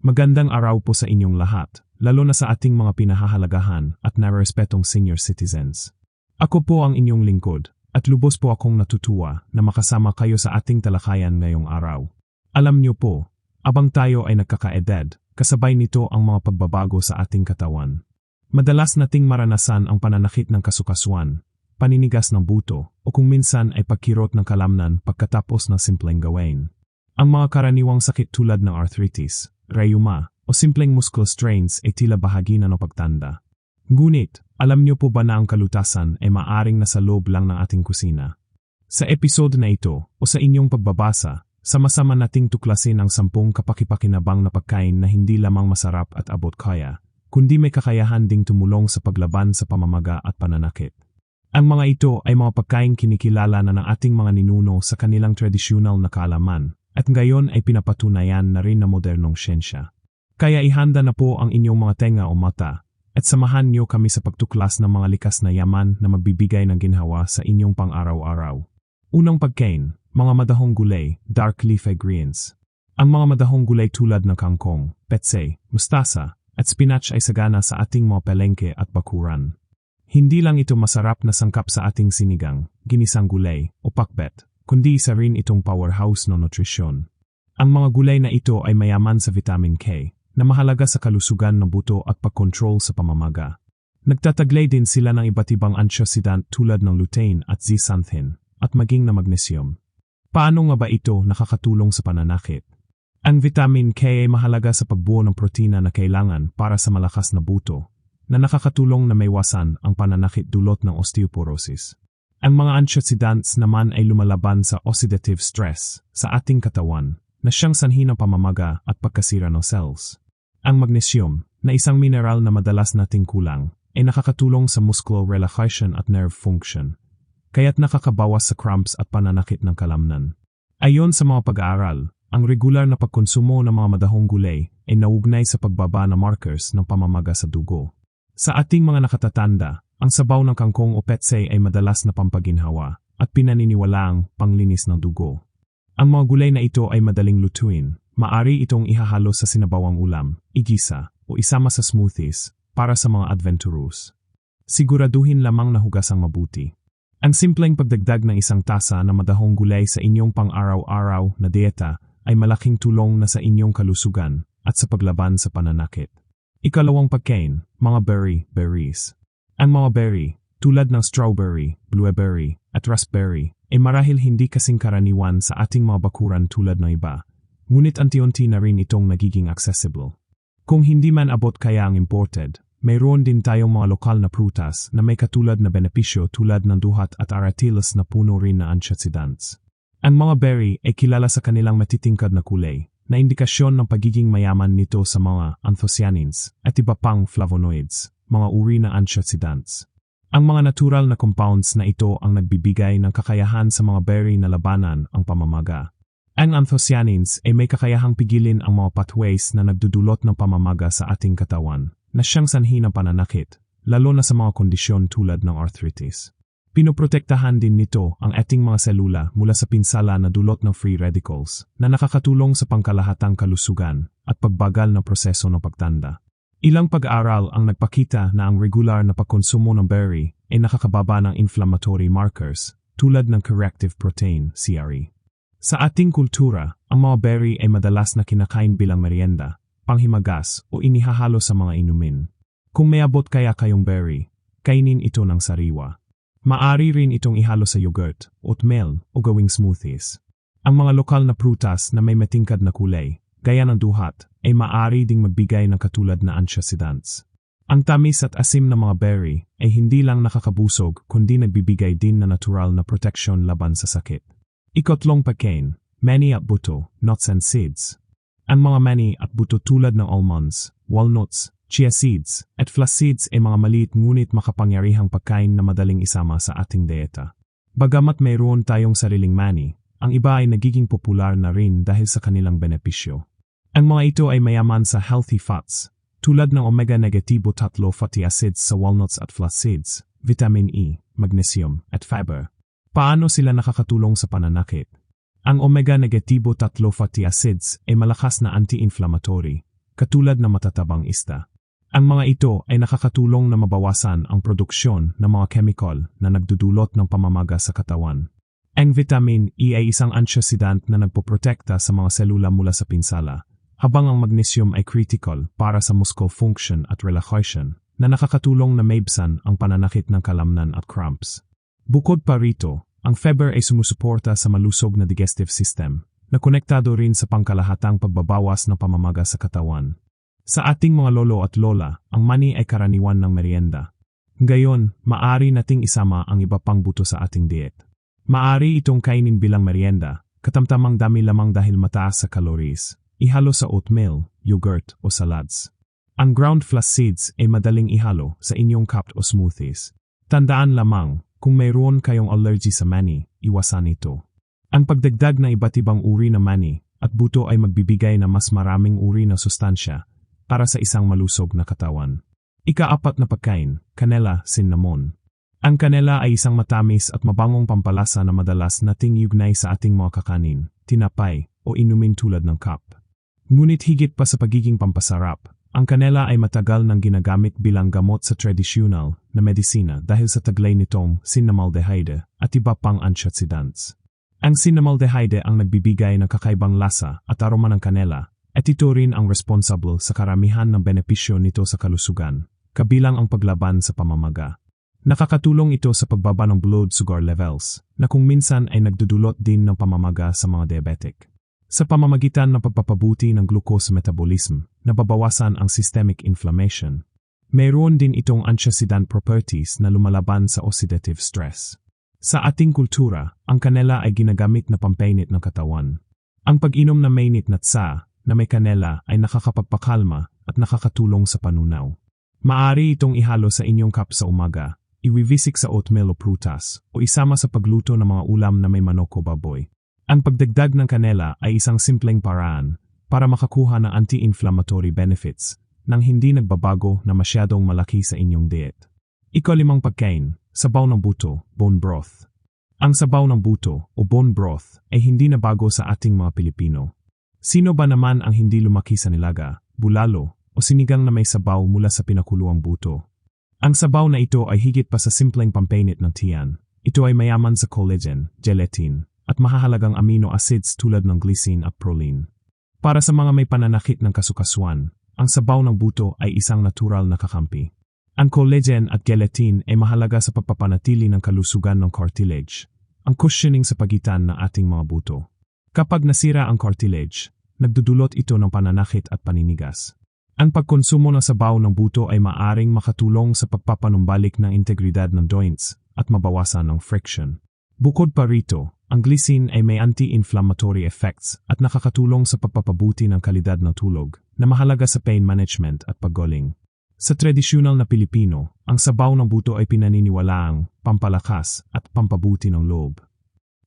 Magandang araw po sa inyong lahat, lalo na sa ating mga pinahahalagahan at narespetong senior citizens. Ako po ang inyong lingkod, at lubos po akong natutuwa na makasama kayo sa ating talakayan ngayong araw. Alam niyo po, abang tayo ay nagkakaedad, kasabay nito ang mga pagbabago sa ating katawan. Madalas nating maranasan ang pananakit ng kasukasuan, paninigas ng buto, o kung minsan ay pagkirot ng kalamnan pagkatapos ng simpleng gawain. Ang mga karaniwang sakit tulad ng arthritis, rheuma, o simpleng muscle strains ay tila bahagi na ng pagtanda. Ngunit, alam niyo po ba na ang kalutasan ay maaring nasa loob lang ng ating kusina? Sa episode na ito, o sa inyong pagbabasa, sama-sama nating tuklasin ang sampung kapakipakinabang na pagkain na hindi lamang masarap at abot kaya, kundi may kakayahan ding tumulong sa paglaban sa pamamaga at pananakit. Ang mga ito ay mga pagkain kinikilala na ng ating mga ninuno sa kanilang tradisyonal na kaalaman, at ngayon ay pinapatunayan na rin na modernong siyensya. Kaya ihanda na po ang inyong mga tenga o mata, at samahan niyo kami sa pagtuklas ng mga likas na yaman na magbibigay ng ginhawa sa inyong pang-araw-araw. Unang pagkain, mga madahong gulay, dark leafy greens. Ang mga madahong gulay tulad ng kangkong, petsay, mustasa, at spinach ay sagana sa ating mga pelengke at bakuran. Hindi lang ito masarap na sangkap sa ating sinigang, ginisang gulay, o pakbet, kundi isa rin itong powerhouse ng nutrisyon. Ang mga gulay na ito ay mayaman sa vitamin K, na mahalaga sa kalusugan ng buto at pagkontrol sa pamamaga. Nagtataglay din sila ng iba't ibang antioxidant tulad ng lutein at zeaxanthin, at maging na magnesium. Paano nga ba ito nakakatulong sa pananakit? Ang vitamin K ay mahalaga sa pagbuo ng protina na kailangan para sa malakas na buto, na nakakatulong na maiwasan ang pananakit dulot ng osteoporosis. Ang mga antioxidants naman ay lumalaban sa oxidative stress sa ating katawan na siyang sanhi ng pamamaga at pagkasira ng cells. Ang magnesium, na isang mineral na madalas nating kulang, ay nakakatulong sa muscle relaxation at nerve function, kaya't nakakabawas sa cramps at pananakit ng kalamnan. Ayon sa mga pag-aaral, ang regular na pagkonsumo ng mga madahong gulay ay naugnay sa pagbaba ng markers ng pamamaga sa dugo. Sa ating mga nakatatanda, ang sabaw ng kangkong o petsay ay madalas na pampaginhawa at pinaniniwalaang panglinis ng dugo. Ang mga gulay na ito ay madaling lutuin. Maari itong ihahalo sa sinabawang ulam, igisa, o isama sa smoothies para sa mga adventurous. Siguraduhin lamang na hugasang mabuti. Ang simpleng pagdagdag ng isang tasa na madahong gulay sa inyong pang-araw-araw na dieta ay malaking tulong na sa inyong kalusugan at sa paglaban sa pananakit. Ikalawang pagkain, mga berry, berries. Ang mga berry, tulad ng strawberry, blueberry, at raspberry, ay marahil hindi kasing karaniwan sa ating mga bakuran tulad ng iba, ngunit anti-unti na rin itong nagiging accessible. Kung hindi man abot kaya ang imported, mayroon din tayong mga lokal na prutas na may katulad na benepisyo tulad ng duhat at aratiles na puno rin na antioxidants. Ang mga berry ay kilala sa kanilang matitingkad na kulay, na indikasyon ng pagiging mayaman nito sa mga anthocyanins at iba pang flavonoids, mga uri na antioxidants. Ang mga natural na compounds na ito ang nagbibigay ng kakayahan sa mga berry na labanan ang pamamaga. Ang anthocyanins ay may kakayahang pigilin ang mga pathways na nagdudulot ng pamamaga sa ating katawan, na siyang sanhi ng pananakit, lalo na sa mga kondisyon tulad ng arthritis. Pinoprotektahan din nito ang ating mga selula mula sa pinsala na dulot ng free radicals na nakakatulong sa pangkalahatang kalusugan at pagbagal ng proseso ng pagtanda. Ilang pag-aaral ang nagpakita na ang regular na pagkonsumo ng berry ay nakakababa ng inflammatory markers tulad ng corrective protein, CRE. Sa ating kultura, ang mga berry ay madalas na kinakain bilang merienda, panghimagas o inihahalo sa mga inumin. Kung may abot kaya kayong berry, kainin ito ng sariwa. Maari rin itong ihalo sa yogurt, oatmeal o gawing smoothies. Ang mga lokal na prutas na may matingkad na kulay, gaya ng duhat, ay maari ding magbigay ng katulad na antioxidants. Ang tamis at asim ng mga berry ay hindi lang nakakabusog kundi nagbibigay din na natural na protection laban sa sakit. Ikotlong pagkain, mani at buto, nuts and seeds. Ang mga mani at buto tulad ng almonds, walnuts, chia seeds, at flax seeds ay mga maliit ngunit makapangyarihang pagkain na madaling isama sa ating dieta. Bagamat mayroon tayong sariling mani, ang iba ay nagiging popular na rin dahil sa kanilang benepisyo. Ang mga ito ay mayaman sa healthy fats, tulad ng omega-negatibo tatlo fatty acids sa walnuts at flax seeds, vitamin E, magnesium, at fiber. Paano sila nakakatulong sa pananakit? Ang omega-negatibo tatlo fatty acids ay malakas na anti-inflammatory, katulad ng matatabang ista. Ang mga ito ay nakakatulong na mabawasan ang produksyon ng mga chemical na nagdudulot ng pamamaga sa katawan. Ang vitamin E ay isang antioxidant na nagpoprotekta sa mga selula mula sa pinsala, habang ang magnesium ay critical para sa muscle function at relaxation na nakakatulong na maibsan ang pananakit ng kalamnan at cramps. Bukod pa rito, ang fiber ay sumusuporta sa malusog na digestive system na konektado rin sa pangkalahatang pagbabawas ng pamamaga sa katawan. Sa ating mga lolo at lola, ang mani ay karaniwan ng merienda. Gayon, maari nating isama ang iba pang buto sa ating diet. Maari itong kainin bilang merienda, katamtamang dami lamang dahil mataas sa calories. Ihalo sa oatmeal, yogurt o salads. Ang ground flax seeds ay madaling ihalo sa inyong cup o smoothies. Tandaan lamang, kung mayroon kayong allergy sa mani, iwasan ito. Ang pagdagdag ng iba't ibang uri ng mani at buto ay magbibigay ng mas maraming uri ng sustansya para sa isang malusog na katawan. Ikaapat na pagkain, kanela, cinnamon. Ang kanela ay isang matamis at mabangong pampalasa na madalas nating yugnay sa ating mga kakanin, tinapay, o inumin tulad ng cup. Ngunit higit pa sa pagiging pampasarap, ang kanela ay matagal nang ginagamit bilang gamot sa tradisyonal na medisina dahil sa taglay nitong cinnamaldehyde at iba pang antioxidants. Ang cinnamaldehyde ang nagbibigay ng kakaibang lasa at aroma ng kanela at ito rin ang responsible sa karamihan ng benepisyo nito sa kalusugan, kabilang ang paglaban sa pamamaga. Nakakatulong ito sa pagbaba ng blood sugar levels na kung minsan ay nagdudulot din ng pamamaga sa mga diabetic. Sa pamamagitan ng pagpapabuti ng glucose metabolism, nababawasan ang systemic inflammation. Mayroon din itong antioxidant properties na lumalaban sa oxidative stress. Sa ating kultura, ang kanela ay ginagamit na pampainit ng katawan. Ang pag-inom na mainit na tsa na may kanela ay nakakapagpakalma at nakakatulong sa panunaw. Maari itong ihalo sa inyong cup sa umaga, iwivisik sa oatmeal o prutas, o isama sa pagluto ng mga ulam na may manok o baboy. Ang pagdagdag ng kanela ay isang simpleng paraan para makakuha ng anti-inflammatory benefits nang hindi nagbabago na masyadong malaki sa inyong diet. Ikalimang pagkain, sabaw ng buto, bone broth. Ang sabaw ng buto o bone broth ay hindi na bago sa ating mga Pilipino. Sino ba naman ang hindi lumaki sa nilaga, bulalo, o sinigang na may sabaw mula sa pinakuluang buto? Ang sabaw na ito ay higit pa sa simpleng pampainit ng tiyan. Ito ay mayaman sa collagen, gelatin, at mahahalagang amino acids tulad ng glycine at proline. Para sa mga may pananakit ng kasukasuan, ang sabaw ng buto ay isang natural na kakampi. Ang collagen at gelatin ay mahalaga sa pagpapanatili ng kalusugan ng cartilage, ang cushioning sa pagitan ng ating mga buto. Kapag nasira ang cartilage, nagdudulot ito ng pananakit at paninigas. Ang pagkonsumo ng sabaw ng buto ay maaring makatulong sa pagpapanumbalik ng integridad ng joints at mabawasan ng friction. Bukod pa rito, ang glycine ay may anti-inflammatory effects at nakakatulong sa pagpapabuti ng kalidad ng tulog na mahalaga sa pain management at paggoling. Sa tradisyonal na Pilipino, ang sabaw ng buto ay pinaniniwalaang pampalakas at pampabuti ng loob.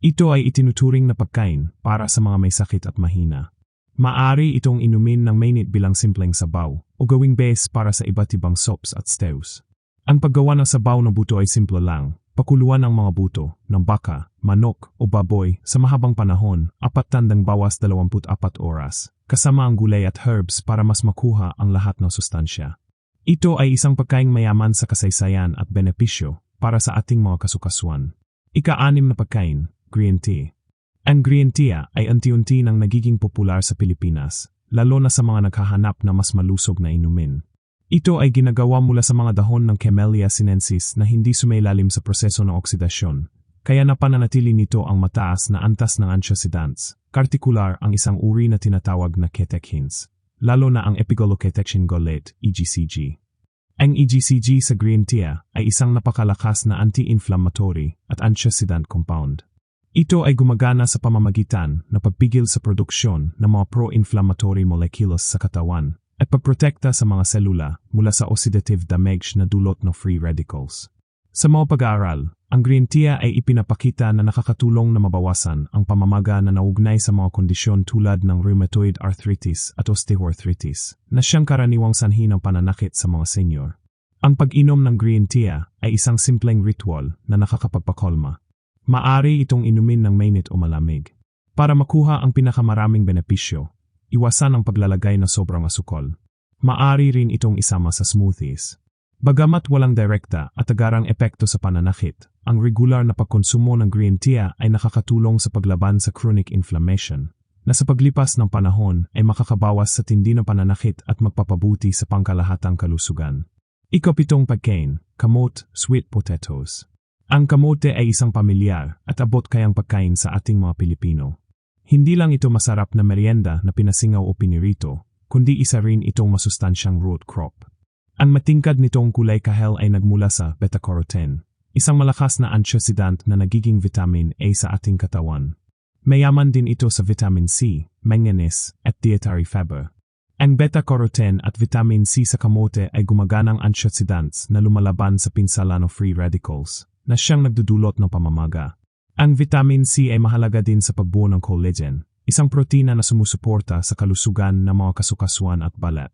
Ito ay itinuturing na pagkain para sa mga may sakit at mahina. Maari itong inumin ng mainit bilang simpleng sabaw o gawing base para sa iba't ibang sops at stews. Ang paggawa ng sabaw ng buto ay simple lang, pakuluan ang mga buto ng baka, manok o baboy sa mahabang panahon, apat tandang bawas 24 oras, kasama ang gulay at herbs para mas makuha ang lahat ng sustansya. Ito ay isang pagkaing mayaman sa kasaysayan at benepisyo para sa ating mga kasukasuan. Ika-anim na pagkain, green tea. Ang green tea ay unti-unti nang nagiging popular sa Pilipinas, lalo na sa mga naghahanap na mas malusog na inumin. Ito ay ginagawa mula sa mga dahon ng Camellia sinensis na hindi sumailalim sa proseso ng oksidasyon, kaya napananatili nito ang mataas na antas ng antioxidants, partikular ang isang uri na tinatawag na catechins, lalo na ang epigallocatechin golate, EGCG. Ang EGCG sa green tea ay isang napakalakas na anti-inflammatory at antioxidant compound. Ito ay gumagana sa pamamagitan na pagpigil sa produksyon ng mga pro-inflammatory molecules sa katawan at pagprotekta sa mga selula mula sa oxidative damage na dulot ng free radicals. Sa mga pag-aaral, ang green tea ay ipinapakita na nakakatulong na mabawasan ang pamamaga na naugnay sa mga kondisyon tulad ng rheumatoid arthritis at osteoarthritis na siyang karaniwang sanhi ng pananakit sa mga senior. Ang pag-inom ng green tea ay isang simpleng ritual na nakakapagpakolma. Maari itong inumin ng mainit o malamig. Para makuha ang pinakamaraming benepisyo, iwasan ang paglalagay ng sobrang asukol. Maari rin itong isama sa smoothies. Bagamat walang direkta at agarang epekto sa pananakit, ang regular na pagkonsumo ng green tea ay nakakatulong sa paglaban sa chronic inflammation, na sa paglipas ng panahon ay makakabawas sa tindi ng pananakit at magpapabuti sa pangkalahatang kalusugan. Ikapitong pagkain, kamot, sweet potatoes. Ang kamote ay isang pamilyar at abot kayang pagkain sa ating mga Pilipino. Hindi lang ito masarap na merienda na pinasingaw o pinirito, kundi isa rin itong masustansyang root crop. Ang matingkad nitong kulay kahel ay nagmula sa beta-carotene, isang malakas na antioxidant na nagiging vitamin A sa ating katawan. Mayaman din ito sa vitamin C, manganese, at dietary fiber. Ang beta-carotene at vitamin C sa kamote ay gumaganang antioxidants na lumalaban sa pinsala ng free radicals na siyang nagdudulot ng pamamaga. Ang vitamin C ay mahalaga din sa pagbuo ng collagen, isang protina na sumusuporta sa kalusugan ng mga kasukasuan at balat.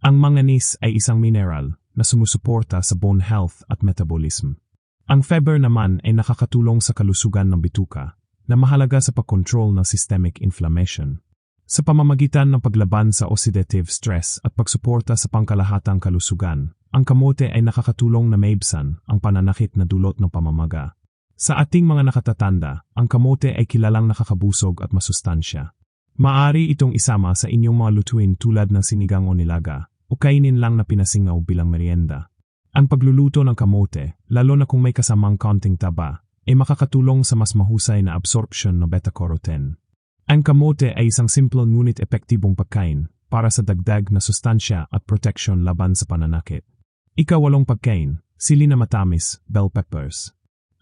Ang manganese ay isang mineral na sumusuporta sa bone health at metabolism. Ang fiber naman ay nakakatulong sa kalusugan ng bituka na mahalaga sa pagkontrol ng systemic inflammation. Sa pamamagitan ng paglaban sa oxidative stress at pagsuporta sa pangkalahatang kalusugan, ang kamote ay nakakatulong na maibsan ang pananakit na dulot ng pamamaga. Sa ating mga nakatatanda, ang kamote ay kilalang nakakabusog at masustansya. Maari itong isama sa inyong mga lutuin tulad ng sinigang o nilaga, o kainin lang na pinasingaw bilang merienda. Ang pagluluto ng kamote, lalo na kung may kasamang konting taba, ay makakatulong sa mas mahusay na absorption ng beta-carotene. Ang kamote ay isang simple ngunit epektibong pagkain para sa dagdag na sustansya at protection laban sa pananakit. Ikawalong pagkain, sili na matamis, bell peppers.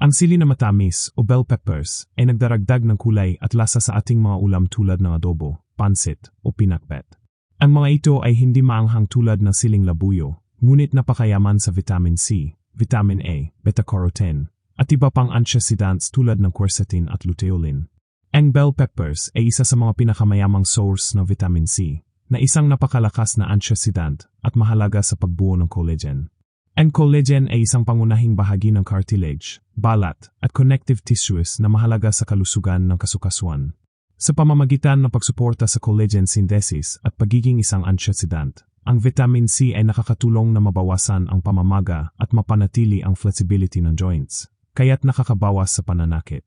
Ang sili na matamis o bell peppers ay nagdaragdag ng kulay at lasa sa ating mga ulam tulad ng adobo, pansit o pinakbet. Ang mga ito ay hindi maanghang tulad ng siling labuyo, ngunit napakayaman sa vitamin C, vitamin A, beta-carotene, at iba pang antioxidants tulad ng quercetin at luteolin. Ang bell peppers ay isa sa mga pinakamayamang source ng vitamin C, na isang napakalakas na antioxidant at mahalaga sa pagbuo ng collagen. Ang collagen ay isang pangunahing bahagi ng cartilage, balat, at connective tissues na mahalaga sa kalusugan ng kasukasuan. Sa pamamagitan ng pagsuporta sa collagen synthesis at pagiging isang antioxidant, ang vitamin C ay nakakatulong na mabawasan ang pamamaga at mapanatili ang flexibility ng joints, kaya't nakakabawas sa pananakit.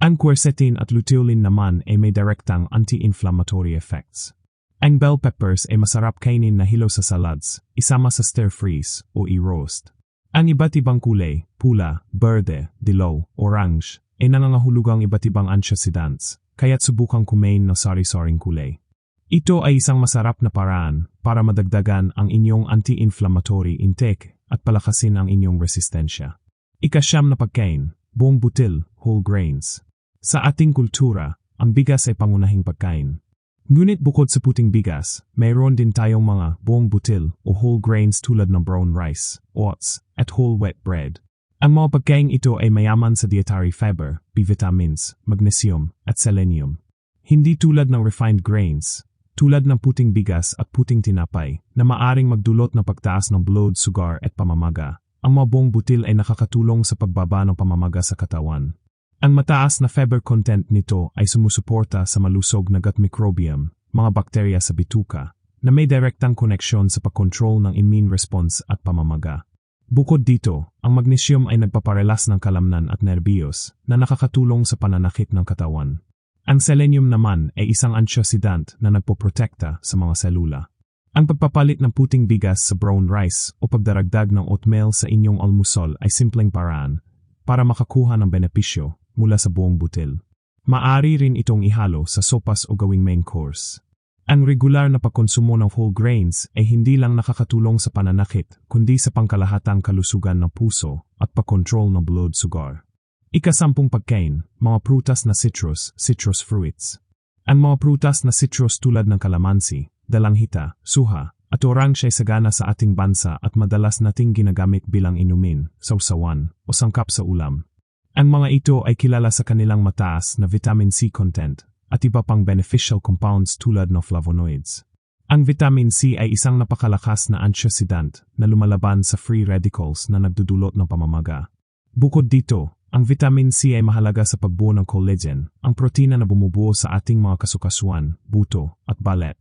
Ang quercetin at luteolin naman ay may direktang anti-inflammatory effects. Ang bell peppers ay masarap kainin na hilaw sa salads, isama sa stir-freeze o i-roast. Ang iba't ibang kulay, pula, berde, dilaw, orange, ay nangangahulugang iba't ibang antioxidants, kaya't subukang kumain ng sari-saring kulay. Ito ay isang masarap na paraan para madagdagan ang inyong anti-inflammatory intake at palakasin ang inyong resistensya. Ikasyam na pagkain, buong butil, whole grains. Sa ating kultura, ang bigas ay pangunahing pagkain. Ngunit bukod sa puting bigas, mayroon din tayong mga buong butil o whole grains tulad ng brown rice, oats, at whole wheat bread. Ang mga pagkain ito ay mayaman sa dietary fiber, B vitamins, magnesium, at selenium. Hindi tulad ng refined grains, tulad ng puting bigas at puting tinapay, na maaring magdulot ng pagtaas ng blood sugar at pamamaga. Ang mga buong butil ay nakakatulong sa pagbaba ng pamamaga sa katawan. Ang mataas na fiber content nito ay sumusuporta sa malusog na gut microbiome, mga bakterya sa bituka, na may direktang koneksyon sa pagkontrol ng immune response at pamamaga. Bukod dito, ang magnesium ay nagpaparelas ng kalamnan at nerbiyos na nakakatulong sa pananakit ng katawan. Ang selenium naman ay isang antioxidant na nagpoprotekta sa mga selula. Ang pagpapalit ng puting bigas sa brown rice o pagdaragdag ng oatmeal sa inyong almusal ay simpleng paraan para makakuha ng benepisyo mula sa buong butil. Maari rin itong ihalo sa sopas o gawing main course. Ang regular na pagkonsumo ng whole grains ay hindi lang nakakatulong sa pananakit kundi sa pangkalahatang kalusugan ng puso at pagkontrol ng blood sugar. Ikasampung pagkain, mga prutas na citrus, citrus fruits. Ang mga prutas na citrus tulad ng kalamansi, dalanghita, suha, at orange ay sagana sa ating bansa at madalas nating ginagamit bilang inumin, sausawan, o sangkap sa ulam. Ang mga ito ay kilala sa kanilang mataas na vitamin C content at iba pang beneficial compounds tulad ng flavonoids. Ang vitamin C ay isang napakalakas na antioxidant na lumalaban sa free radicals na nagdudulot ng pamamaga. Bukod dito, ang vitamin C ay mahalaga sa pagbuo ng collagen, ang protina na bumubuo sa ating mga kasukasuan, buto, at balet.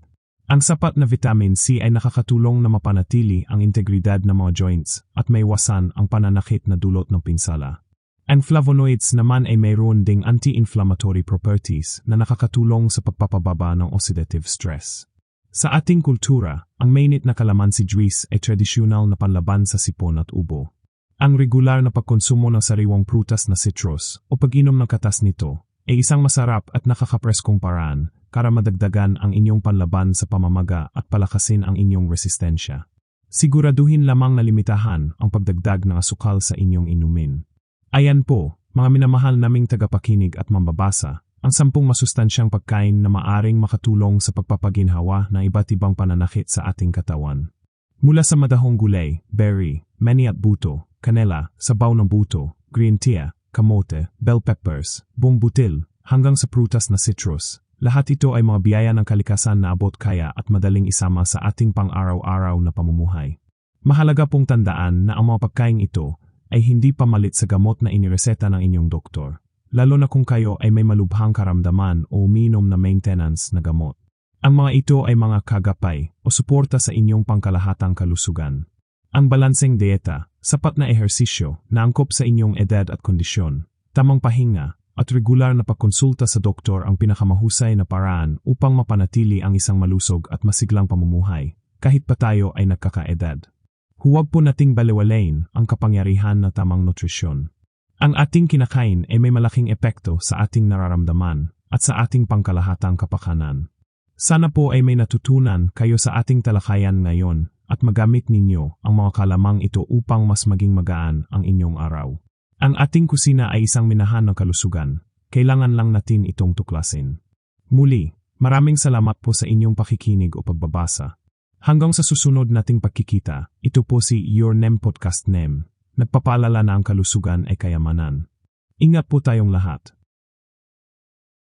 Ang sapat na vitamin C ay nakakatulong na mapanatili ang integridad ng mga joints at may wasan ang pananakit na dulot ng pinsala. Ang flavonoids naman ay mayroon ding anti-inflammatory properties na nakakatulong sa pagpapababa ng oxidative stress. Sa ating kultura, ang mainit na kalamansi juice ay tradisyonal na panlaban sa sipon at ubo. Ang regular na pagkonsumo ng sariwang prutas na citrus o pag-inom ng katas nito ay isang masarap at nakakapreskong paraan para madagdagan ang inyong panlaban sa pamamaga at palakasin ang inyong resistensya. Siguraduhin lamang na limitahan ang pagdagdag ng asukal sa inyong inumin. Ayan po, mga minamahal naming tagapakinig at mambabasa, ang sampung masustansyang pagkain na maaring makatulong sa pagpapaginhawa ng iba't ibang pananakit sa ating katawan. Mula sa madahong gulay, berry, mani at buto, kanela, sabaw ng buto, green tea, kamote, bell peppers, buong butil, hanggang sa prutas na citrus, lahat ito ay mga biyaya ng kalikasan na abot kaya at madaling isama sa ating pang-araw-araw na pamumuhay. Mahalaga pong tandaan na ang mga pagkain ito ay hindi pamalit sa gamot na inireseta ng inyong doktor, lalo na kung kayo ay may malubhang karamdaman o uminom na maintenance na gamot. Ang mga ito ay mga kagapay o suporta sa inyong pangkalahatang kalusugan. Ang balanseng dieta, sapat na ehersisyo na angkop sa inyong edad at kondisyon, tamang pahinga, at regular na pagkonsulta sa doktor ang pinakamahusay na paraan upang mapanatili ang isang malusog at masiglang pamumuhay, kahit pa tayo ay nagkakaedad. Huwag po nating baliwalain ang kapangyarihan na tamang nutrisyon. Ang ating kinakain ay may malaking epekto sa ating nararamdaman at sa ating pangkalahatang kapakanan. Sana po ay may natutunan kayo sa ating talakayan ngayon at magamit ninyo ang mga kalamang ito upang mas maging magaan ang inyong araw. Ang ating kusina ay isang minahan ng kalusugan. Kailangan lang natin itong tuklasin. Muli, maraming salamat po sa inyong pakikinig o pagbabasa. Hanggang sa susunod nating pagkikita, ito po si Your Nem Podcast Nem. Nagpapaalala na ang kalusugan ay kayamanan. Ingat po tayong lahat.